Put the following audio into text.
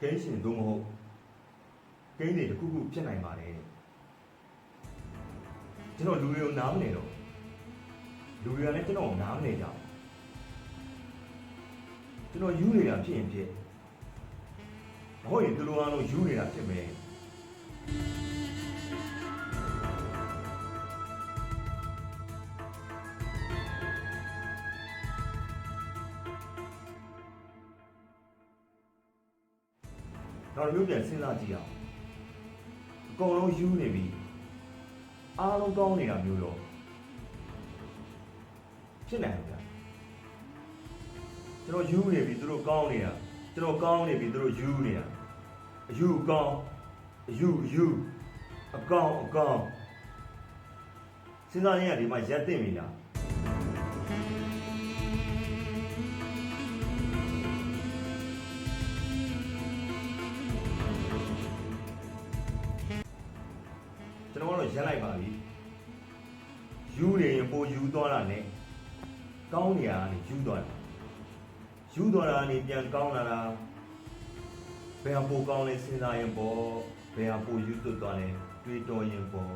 ဂိမ်းရှင်သို့မဟုတ်ဂိမ်းတွေတစ်ခုခုဖြစ်နိုင်ပါတယ်ကျွန်တော်လူတွေကိုနားမနေတော့လူတွေကလည်းကျွန်တော်ကိုနားမနေကြဘူးကျွန်တော်ယူနေတာဖြစ်ရင်ဖြစ်မဟုတ်ရင်သူတို့အားလုံးယူနေတာဖြစ်မယ် နောက်တစ်မျိုးပြန်စဉ်းစားကြည့်အောင်အကုန်လုံးယူနေပြီအားလုံးကောင်းနေတာမျိုးတော့ဖြစ်နိုင်ဘူးဗျာကျွန်တော်ယူနေပြီသူတို့ကောင်းနေတာကျွန်တော်ကောင်းနေပြီသူတို့ယူနေတာအယူကောင်းအယူအယူအကောင်းအကောင်းစဉ်းစားရင်ကဒီမှာရက်သိမ့်ပြီလား ကျွန်တော်ကတော့ရက်လိုက်ပါပြီယူနေရင်ပိုယူသွားတာနဲ့ကောင်းနေရတာနဲ့ယူသွားတယ်ယူသွားတာနဲ့ပြန်ကောင်းလာတာဘယ်ဟာပိုကောင်းလဲစဉ်းစားရင်ပေါ့ဘယ်ဟာပိုယူသွတ်သွားလဲတွေးတော်ရင်ပေါ့